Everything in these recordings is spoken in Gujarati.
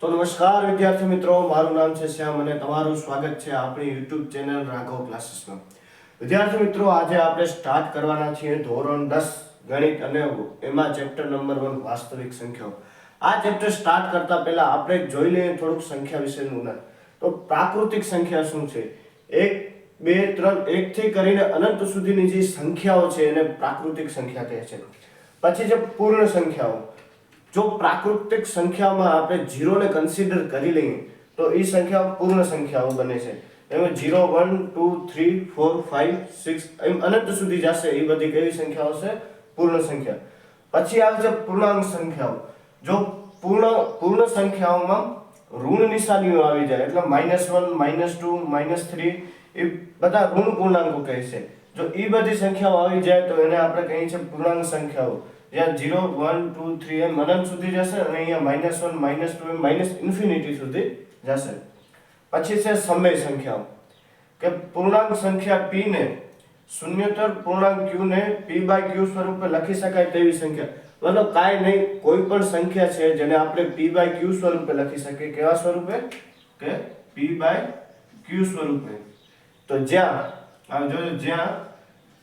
તો નમસ્કાર વિદ્યાર્થી મિત્રો, મારું નામ છે શ્યામ અને તમારું સ્વાગત છે આપણી યુટ્યુબ ચેનલ રાઘવ ક્લાસીસમાં. વિદ્યાર્થી મિત્રો, આજે આપણે સ્ટાર્ટ કરવાના છીએ ધોરણ દસ ગણિત અને એમાં ચેપ્ટર નંબર વન વાસ્તવિક સંખ્યાઓ. આ ચેપ્ટર સ્ટાર્ટ કરતા પહેલા આપણે જોઈ લઈએ થોડુંક સંખ્યા વિશેનું જ્ઞાન. તો પ્રાકૃતિક સંખ્યા શું છે? એક, બે, ત્રણ, એકથી કરીને અનંત સુધીની જે સંખ્યાઓ છે એને પ્રાકૃતિક સંખ્યા કહે છે. પછી જે પૂર્ણ સંખ્યાઓ. જો પ્રાકૃતિક સંખ્યામાં આપણે ઝીરોને કન્સિડર કરી લઈએ, તો એ સંખ્યાઓ પૂર્ણ સંખ્યાઓ બને છે. એમાં zero, one, two, three, four five six, એમ અનંત સુધી જશે, એ બધી કેવી સંખ્યાઓ છે પૂર્ણ સંખ્યા. પછી આવે છે પૂર્ણાંક સંખ્યાઓ. જો પૂર્ણ પૂર્ણ સંખ્યાઓમાં ઋણ નિશાનીઓ આવી જાય, એટલે minus one minus two minus three એ બધા ઋણ પૂર્ણાંકો કહે છે. જો એ બધી સંખ્યાઓ આવી જાય, તો એને આપણે કહીએ છીએ પૂર્ણાંક સંખ્યાઓ. જ્યાં ઝીરો વન ટુ થ્રી એમ અનંત સુધી જશે અને અહીંયા માઇનસ વન માઇનસ ટુ એમ માઇનસ ઇન્ફિનિટી સુધી જશે. પછી છે સમય સંખ્યાઓ. કે પૂર્ણાંક સંખ્યા p ને શૂન્યતર પૂર્ણાંક q ને p બાય q સ્વરૂપે લખી શકાય તેવી સંખ્યા. મતલબ કાંઈ નહીં, કોઈ પણ સંખ્યા છે જેને આપણે p બાય q સ્વરૂપે લખી શકીએ. કેવા સ્વરૂપે? કે p બાય q સ્વરૂપે. તો જ્યાં, આ જોજો જ્યાં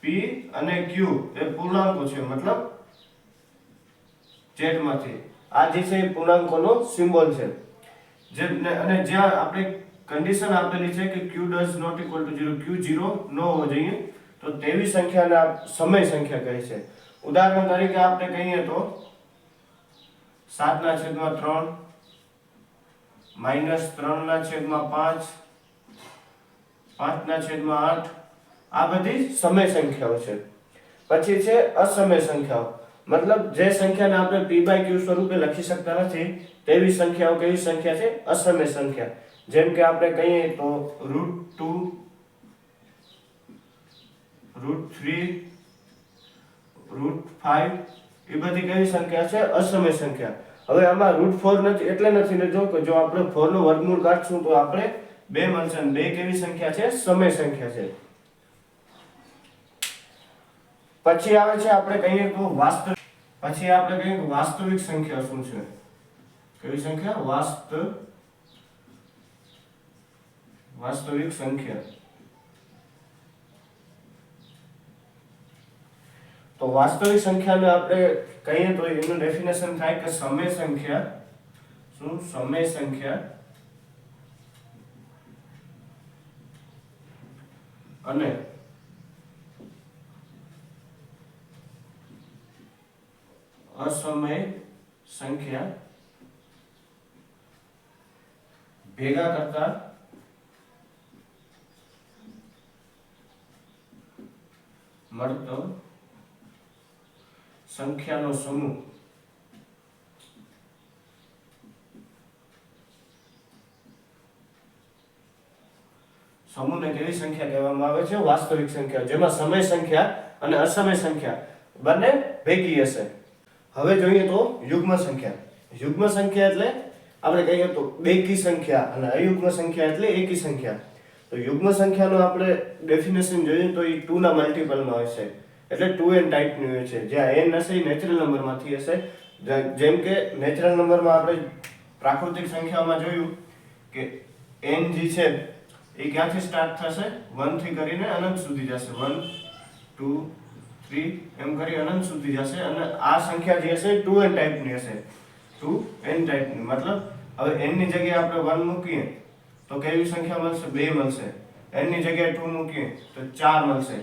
p અને q એ પૂર્ણાંકો છે, મતલબ ચેટમાંથી આ જે છે પૂર્ણાંકોનો સિમ્બોલ છે. જે અને જ્યાં આપણે કન્ડિશન આપેલી છે કે q does not equal to 0 q 0 ન હોવો જોઈએ, તો તેવી સંખ્યાને સમય સંખ્યા કહે છે. ઉદાહરણ તરીકે આપણે કહીએ તો 7 ના છેદમાં 3 માઇનસ 3 ના છેદમાં 5 5 ના છેદમાં 8 આ બધી સમય સંખ્યાઓ છે. પછી છે અસમય સંખ્યાઓ. મતલબ જે સંખ્યાને આપણે p બાય સ્વરૂપે લખી શકતા નથી, તેવી સંખ્યાઓ કેવી સંખ્યા છે? અસમય સંખ્યા. જેમ કે આપણે કહીએ તો એ બધી કેવી સંખ્યા છે? અસમય સંખ્યા. હવે આમાં રૂટ ફોર નથી, એટલે નથી ને જો કે જો આપણે ફોરનું વર્ગમૂળ કાઢશું તો આપણે બે મળશે બે કેવી સંખ્યા છે? સમય સંખ્યા છે. પછી આવે છે, આપણે કહીએ તો વાસ્તવિક પછી આપણે કહીએ વાસ્તવિક સંખ્યા શું છે? કેવી સંખ્યા? વાસ્ત વાસ્તવિક સંખ્યા. તો વાસ્તવિક સંખ્યાને આપણે કહીએ તો એનું ડેફિનેશન થાય કે સમય સંખ્યા. શું? સમય સંખ્યા. અને અસમય સંખ્યા ભેગા કરતા મળતો સંખ્યાનો સમૂહ સમૂહને કેવી સંખ્યા કહેવામાં આવે છે? વાસ્તવિક સંખ્યા, જેમાં સમય સંખ્યા અને અસમય સંખ્યા બંને ભેગી હશે. હવે જોઈએ તો યુગ્મ સંખ્યા. યુગ્મ સંખ્યા એટલે આપણે કહીએ તો બેકી સંખ્યા અને અયુગ્મ સંખ્યા એટલે એકી સંખ્યા. તો યુગ્મ સંખ્યાનો આપણે ડેફિનેશન જોઈએ તો એ ટુ ના મલ્ટિપલમાં હોય છે એટલે ટુ એન ટાઈપની હોય છે. જ્યાં એન હશે એ નેચરલ નંબરમાંથી હશે. જેમ કે નેચરલ નંબરમાં આપણે પ્રાકૃતિક સંખ્યામાં જોયું કે એન જે છે એ ક્યાંથી સ્ટાર્ટ થશે? વનથી કરીને અનંત સુધી જશે. વન ટુ થ્રી એમ કરી અનંત સુધી જશે અને આ સંખ્યા જે હશે ટુ એન ટાઈપની હશે. ટુ એન ટાઈપની મતલબ હવે એનની જગ્યાએ આપણે વન મૂકીએ, તો કેવી સંખ્યા મળશે? બે મળશે. એનની જગ્યાએ ટુ મૂકીએ, તો ચાર મળશે.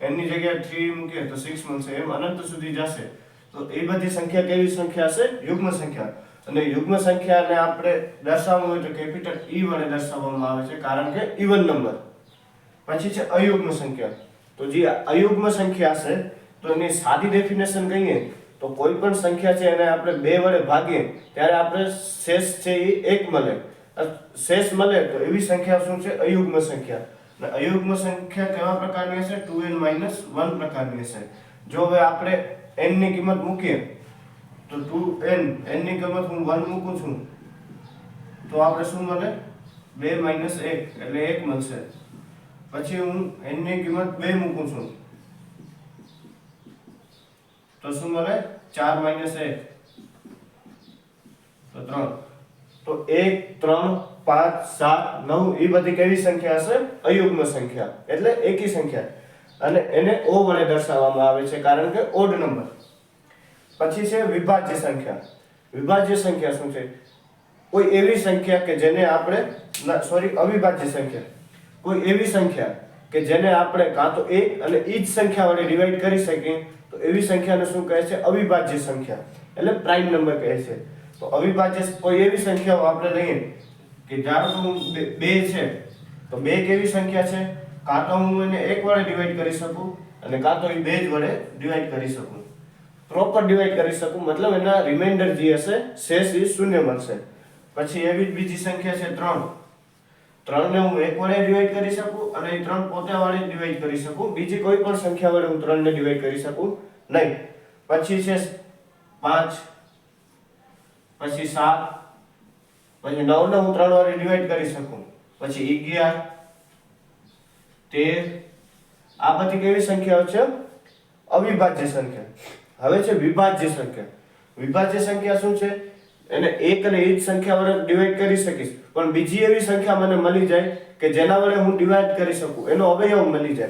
એનની જગ્યાએ થ્રી મૂકીએ, તો સિક્સ મળશે. એમ અનંત સુધી જશે. તો એ બધી સંખ્યા કેવી સંખ્યા હશે? યુગ્મ સંખ્યા. અને યુગ્મ સંખ્યાને આપણે દર્શાવવું હોય તો કેપિટલ ઈ વડે દર્શાવવામાં આવે છે, કારણ કે ઇવન નંબર પછી છે અયુગ્મ સંખ્યા. તો જે અયુગ્મ સંખ્યા છે તો એની સાદી ડેફિનેશન કહીએ તો કોઈ પણ સંખ્યા છે એને આપણે બે વડે ભાગીએ, ત્યારે આપણે શેષ છે એ એક મળે. શેષ મળે તો એવી સંખ્યા શું છે? અયુગ્મ સંખ્યા. અને અયુગ્મ સંખ્યા કેવા પ્રકારની હશે? ટુ એન માઇનસ વન પ્રકારની હશે. જો હવે આપણે એનની કિંમત મૂકીએ, તો ટુ એન એનની કિંમત હું વન મૂકું છું, તો આપણે શું મળે? બે માઇનસ એક, એટલે એક મળશે. પછી હું એનની કિંમત બે મૂકું છું. તો શું મળે? ચાર માઇનસ એક. તો ત્રણ. તો એક, ત્રણ, પાંચ, સાત, નવ એ બધી કેવી સંખ્યા હશે? અયુગ્મ સંખ્યા. એટલે એકી સંખ્યા. અને એને ઓ વડે દર્શાવવામાં આવે છે કારણ કે ઓડ નંબર પછી છે વિભાજ્ય સંખ્યા. વિભાજ્ય સંખ્યા શું છે? કોઈ એવી સંખ્યા કે જેને આપણે સોરી અવિભાજ્ય સંખ્યા. કોઈ એવી સંખ્યા કે જેને આપણે કાં તો એક અને એ જ સંખ્યા વડે ડિવાઈડ કરી શકીએ. તો એવી સંખ્યાને શું કહે છે? અવિભાજ્ય સંખ્યા. એટલે પ્રાઇમ નંબર કહે છે. તો અવિભાજ્ય કોઈ એવી સંખ્યાઓ આપણે લઈએ કે ધારો કે હું બે- છે, તો બે કેવી સંખ્યા છે? કાં તો હું એને એક વડે ડિવાઈડ કરી શકું અને કાં તો એ બે જ વડે ડિવાઈડ કરી શકું. પ્રોપર ડિવાઈડ કરી શકું, મતલબ એના રિમાઇન્ડર જે હશે, શેષ એ શૂન્ય મળશે. પછી એવી જ બીજી સંખ્યા છે ત્રણ. ત્રણને હું એક વડે ડિવાઈડ કરી શકું અને એ ત્રણ પોતે વડે ડિવાઈડ કરી શકું. બીજી કોઈ પણ સંખ્યા વડે હું ત્રણને ડિવાઈડ કરી શકું નહીં. પછી છે પાંચ, પછી સાત, પછી નવને હું ત્રણ વડે ડિવાઈડ કરી શકું. પછી અગિયાર, તેર, આ બધી કેવી સંખ્યાઓ છે? અવિભાજ્ય સંખ્યા. હવે છે વિભાજ્ય સંખ્યા. વિભાજ્ય સંખ્યા શું છે? એને એક અને એ જ સંખ્યા વડે ડિવાઈડ કરી શકીશ. પણ બીજી એવી સંખ્યા મને મળી જાય કે જેના વડે હું ડિવાઈડ કરી શકું. એનો અવયવ મળી જાય.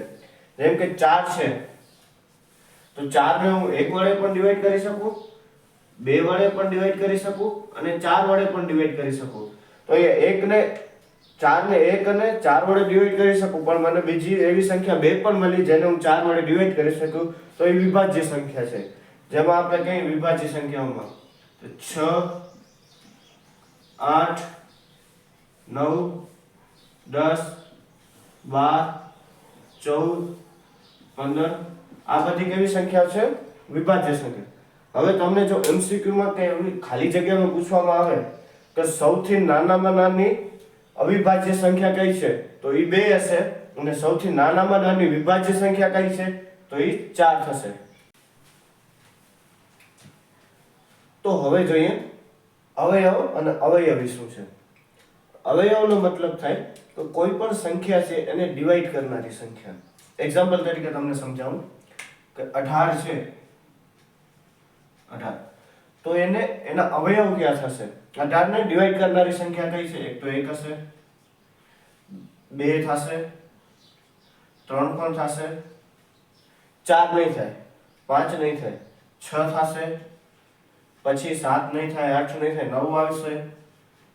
જેમ કે ચાર છે. તો ચારને હું એક વડે પણ ડિવાઈડ કરી શકું, બે વડે પણ ડિવાઈડ કરી શકું અને ચાર વડે પણ ડિવાઈડ કરી શકું. તો એ એકને, ચારને એક અને ચાર વડે ડિવાઈડ કરી શકું. પણ મને બીજી એવી સંખ્યા બે પણ મળી જેને હું ચાર વડે ડિવાઈડ કરી શકું. તો એ વિભાજ્ય સંખ્યા છે. જેમાં આપણે કહીએ વિભાજ્ય સંખ્યાઓમાં? તો છ આઠ, નવ, દસ, બાર, ચૌદ, પંદર. આ બધી કેવી સંખ્યા છે? વિભાજ્ય સંખ્યા. હવે તમને જો એમસીક્યુમાં એવી ખાલી જગ્યામાં પૂછવામાં આવે કે સૌથી નાનામાં નાની અવિભાજ્ય સંખ્યા કઈ છે? તો એ બે હશે અને સૌથી નાનામાં નાની વિભાજ્ય સંખ્યા કઈ છે? તો એ ચાર થશે. તો હવે જોઈએ અવયવ અને અવયવી શું છે? અવયવનો મતલબ થાય તો કોઈ પણ સંખ્યા છે એને ડિવાઈડ કરનારી સંખ્યા. એક્ઝામ્પલ તરીકે તમને સમજાવું કે અઢાર છે. અઢાર. તો એને, એના અવયવ ક્યાં થશે? અઢારને ડિવાઈડ કરનારી સંખ્યા કઈ છે? એક તો એક હશે. બે થશે. ત્રણ પણ થશે. ચાર નહીં થાય. પાંચ નહીં થાય. છ થશે. પછી સાત નહીં થાય, આઠ નહીં થાય, નવ આવશે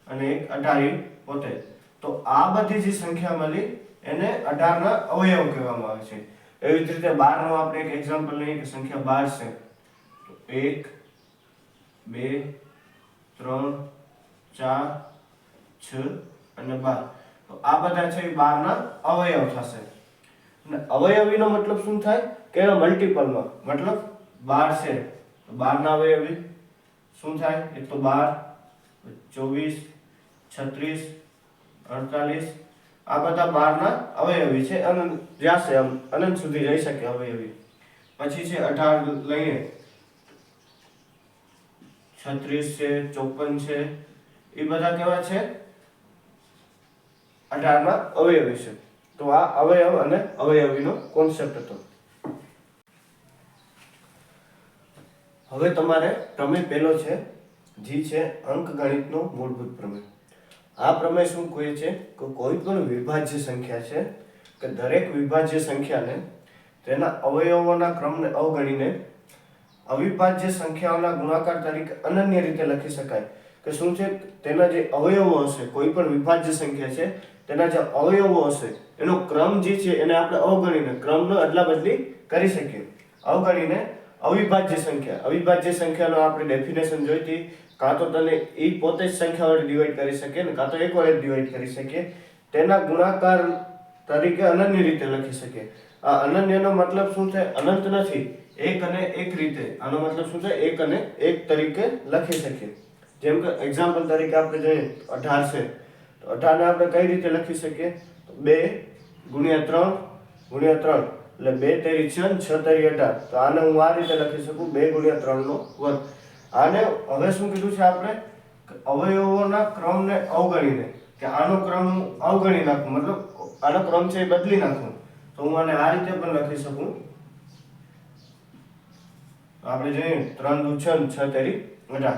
અને એક અઢાર પોતે. તો આ બધી જે સંખ્યા મળી એને અઢારના અવયવ કહેવામાં આવે છે. એવી જ રીતે બારનો આપણે એક એક્ઝામ્પલ લઈએ કે સંખ્યા બાર છે. તો એક, બે, ત્રણ, ચાર, છ અને બાર. તો આ બધા છે બારના અવયવ થશે. અને અવયવીનો મતલબ શું થાય? કે એના મલ્ટિપલમાં મતલબ બાર છે. તો બારના અવયવી. શું થાય? એક તો બાર, ચોવીસ, છત્રીસ, અડતાલીસ. આ બધા બારના અવયવી છે. અનંત જશે આમ અનંત સુધી રહી શકે અવયવી. પછી છે અઢાર લઈએ. છત્રીસ છે, ચોપન છે. એ બધા કેવા છે? અઢારમાં અવયવી છે. તો આ અવયવ અને અવયવીનો કોન્સેપ્ટ હતો. હવે તમારે પ્રમેય પહેલો છે, જે છે અંકગણિતનો મૂળભૂત પ્રમેય. આ પ્રમેય શું કહે છે? કે કોઈ પણ વિભાજ્ય સંખ્યા છે, કે દરેક વિભાજ્ય સંખ્યાને તેના અવયવોના ક્રમને અવગણીને અવિભાજ્ય સંખ્યાઓના ગુણાકાર તરીકે અનન્ય રીતે લખી શકાય. કે શું છે? તેના જે અવયવો હશે, કોઈ પણ વિભાજ્ય સંખ્યા છે, તેના જે અવયવો હશે, એનો ક્રમ જે છે એને આપણે અવગણીને, ક્રમનો અદલા બદલી કરી શકીએ. અવગણીને અવિભાજ્ય સંખ્યા. અવિભાજ્ય સંખ્યાનો આપણે ડેફિનેશન જોઈતી કાં તો તને એ પોતે જ સંખ્યા વડે ડિવાઈડ કરી શકીએ ને કાં તો એક વડે ડિવાઈડ કરી શકીએ. તેના ગુણાકાર તરીકે અનન્ય રીતે લખી શકીએ. આ અનન્યનો મતલબ શું છે? અનંત નથી. એક અને એક રીતે. આનો મતલબ શું છે? એક અને એક તરીકે લખી શકીએ. જેમ કે એક્ઝામ્પલ તરીકે આપણે જોઈએ, અઢાર છે. તો અઢારને આપણે કઈ રીતે લખી શકીએ? બે ગુણ્યા ત્રણ ગુણ્યા ત્રણ. એટલે બે તેરી છ ને છ તેરી અઢાર. તો આને હું આ રીતે લખી શકું, બે ગુણ્યા ત્રણનો વર્ગ. આને હવે શું કીધું છે આપણે? અવયવોના ક્રમને અવગણીને, કે આનો ક્રમ હું અવગણી નાખું, મતલબ આનો ક્રમ છે એ બદલી નાખું. તો હું આને આ રીતે પણ લખી શકું. આપણે જોઈએ, ત્રણ દુ છ ને છ તેરી અઢાર.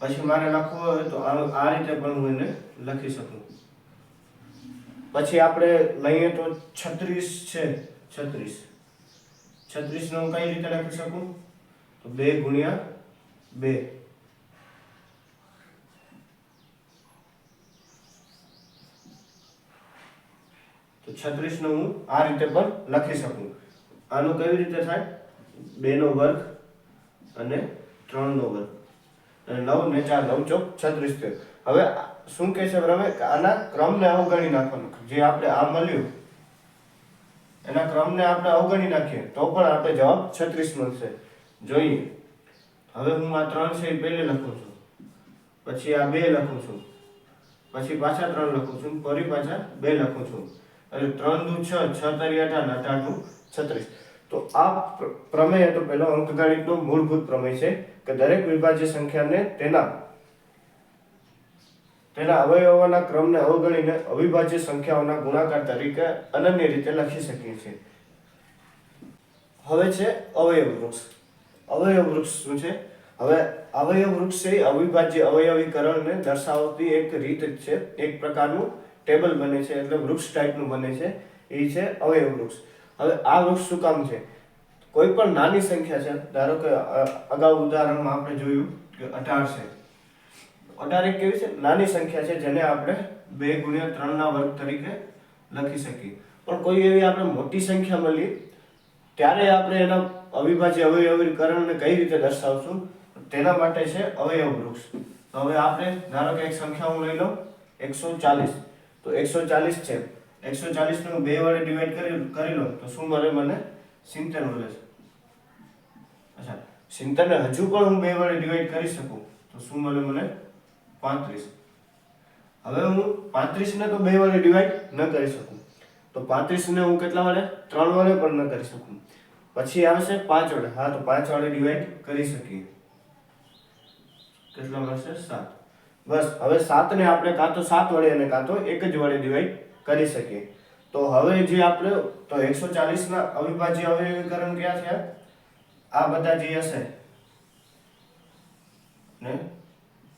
પછી મારે લખવું હોય તો આ આ રીતે પણ હું એને લખી શકું. પછી આપણે લઈએ તો છત્રીસ છે. છત્રીસ. છત્રીસને હું કઈ રીતે લખી શકું? તો બે ગુણ્યા બે. તો છત્રીસનો હું આ રીતે પણ લખી શકું. આનું કેવી રીતે થાય? બેનો વર્ગ અને ત્રણનો વર્ગ. અને નવ ને ચાર, નવ ચોક છત્રીસ હવે શું કહે છે બરાબર? આના ક્રમને અવગણી નાખવાનું. જે આપણે આ મળ્યું એના ક્રમને આપણે અવગણી નાખીએ, તો પણ આપણે જવાબ છત્રીસ મળશે. જોઈએ. હવે હું આ ત્રણ છે એ પહેલે લખું છું. પછી આ બે લખું છું. પછી પાછા ત્રણ લખું છું. ફરી પાછા બે લખું છું. એટલે ત્રણ દુ છ છ તરી અઢાર ને અઢાર છત્રીસ. તો આ પ્ર- પ્રમેય હતો પહેલો અંકગણિતનો મૂળભૂત પ્રમેય છે કે દરેક વિભાજ્ય સંખ્યાને તેના તેના અવયવોના ક્રમને અવગણીને અવિભાજ્ય સંખ્યાઓના ગુણાકાર તરીકે અનન્ય રીતે લખી શકીએ છીએ. હવે છે અવયવ વૃક્ષ. અવયવ વૃક્ષ શું છે? હવે અવયવ વૃક્ષ એ અવિભાજ્ય અવયવીકરણને દર્શાવતી એક રીત જ છે. એક પ્રકારનું ટેબલ બને છે એટલે વૃક્ષ ટાઈપનું બને છે. એ છે અવયવ વૃક્ષ. હવે આ વૃક્ષ શું કામ છે? કોઈ પણ નાની સંખ્યા છે. ધારો કે અગાઉ ઉદાહરણમાં આપણે જોયું કે અઢાર છે. અઢાર એક કેવી છે? નાની સંખ્યા છે જેને આપણે બે ગુણ્યા ત્રણના વર્ગ તરીકે લખી શકીએ. પણ કોઈ એવી આપણે મોટી સંખ્યા મળી, ત્યારે આપણે એના અવિભાજ્ય અવયવીકરણને કઈ રીતે દર્શાવશું? તેના માટે છે અવયવ વૃક્ષ. તો હવે આપણે, ધારો કે એક સંખ્યા હું લઈ લઉં, એકસો ચાલીસ. તો એકસો ચાલીસ છે. એકસો ચાલીસનું બે વડે ડિવાઈડ કરી કરી લઉં, તો શું મળે મને? સિત્તેર મળે છે. અચ્છા, સિત્તેરને હજુ પણ હું બે વડે ડિવાઈડ કરી શકું, તો શું મળે મને? પાંત્રીસ. હવે હું પાંત્રીસને તો બે વડે ડિવાઈડ ન કરી શકું. તો પાંત્રીસને હું કેટલા વડે? ત્રણ વડે પણ ન કરી શકું. પછી આવશે પાંચ વડે. હા, તો પાંચ વડે ડિવાઈડ કરી શકીએ. કેટલા મળશે? સાત. બસ, હવે સાતને આપણે કાં તો સાત વડે અને કાં તો એક જ વડે ડિવાઈડ કરી શકીએ. તો હવે જે આપણે, તો એકસો ચાલીસના અવિભાજ્ય અવયવીકરણ ક્યાં છે? આ બધા જે હશે, ને?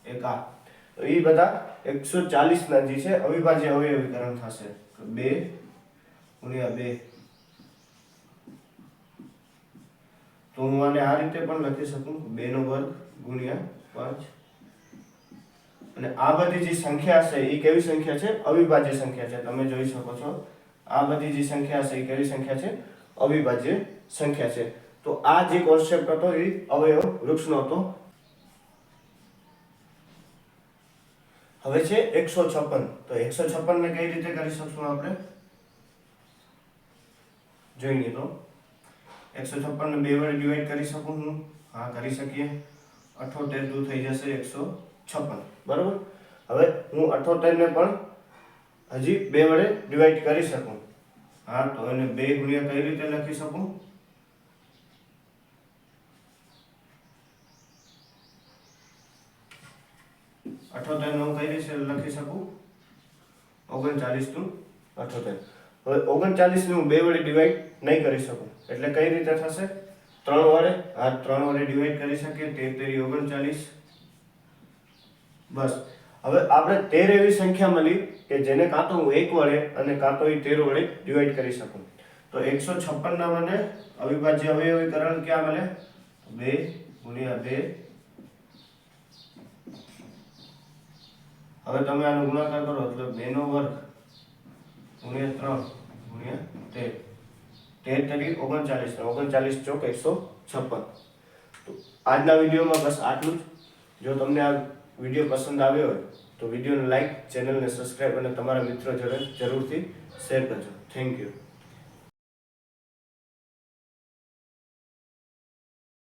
એક આ. તો એ બધા એકસો ચાલીસના જે છે, અવિભાજ્ય અવયવીકરણ થશે. બે ગુણ્યા બે. તો હું આને આ રીતે પણ લખી શકું બે નો વર્ગ ગુણ્યા પાંચ. અને આ બધી જે સંખ્યા છે એ કેવી સંખ્યા છે? અવિભાજ્ય સંખ્યા છે, તમે જોઈ શકો છો. આ બધી જે સંખ્યા છે એ કેવી સંખ્યા છે? અવિભાજ્ય સંખ્યા છે. તો આ જે કોન્સેપ્ટ હતો એ અવયવ વૃક્ષનો હતો. હવે છે એકસો છપ્પન. તો એકસો છપ્પન ને કઈ રીતે કરી શકશું આપણે? જોઈએ તો એકસો છપ્પન ને બે વડે ડિવાઈડ કરી શકું હું? હા, કરી શકીએ. અઠોતેર દૂર થઈ જશે એકસો છપ્પન. બરોબર? હવે હું અઠોતેર ને પણ હજી બે વડે ડિવાઈડ કરી શકું. હા, તો એને બે ગુણ્યા કઈ રીતે લખી શકું? અઠોતેર હું કઈ રીતે લખી શકું? ઓગણચાલીસનું? અઠોતેર. હવે ઓગણચાલીસ ને હું બે વડે ડિવાઈડ નહીં કરી શકું. એટલે કઈ રીતે થશે? ત્રણ વડે? આ ત્રણ વડે ડિવાઈડ કરી શકીએ. તેર ઓગણચાલીસ. બસ. હવે આપણે તેર એવી સંખ્યા મળી કે જેને કાં તો હું એક વડે અને કાં તો એ તેર વડે ડિવાઈડ કરી શકું. તો એકસો છપ્પન ના મને અવિભાજ્ય અવયવીકરણ ક્યાં મળે? બે ગુણ્યા બે હવે તમે આનો ગુણાકાર કરો, એટલે બે નો વર્ગ ગુણ્યા ત્રણ ગુણ્યા તેર. તેર તરી ઓગણચાલીસ ઓગણચાલીસ ચોક એકસો છપ્પન. તો આજના વિડીયોમાં બસ આટલું જ. જો તમને આ વીડિયો પસંદ આવ્યો હોય, તો વિડીયોને લાઈક, ચેનલને સબસ્ક્રાઈબ અને તમારા મિત્રો જોડે જરૂરથી શેર કરજો. Thank you.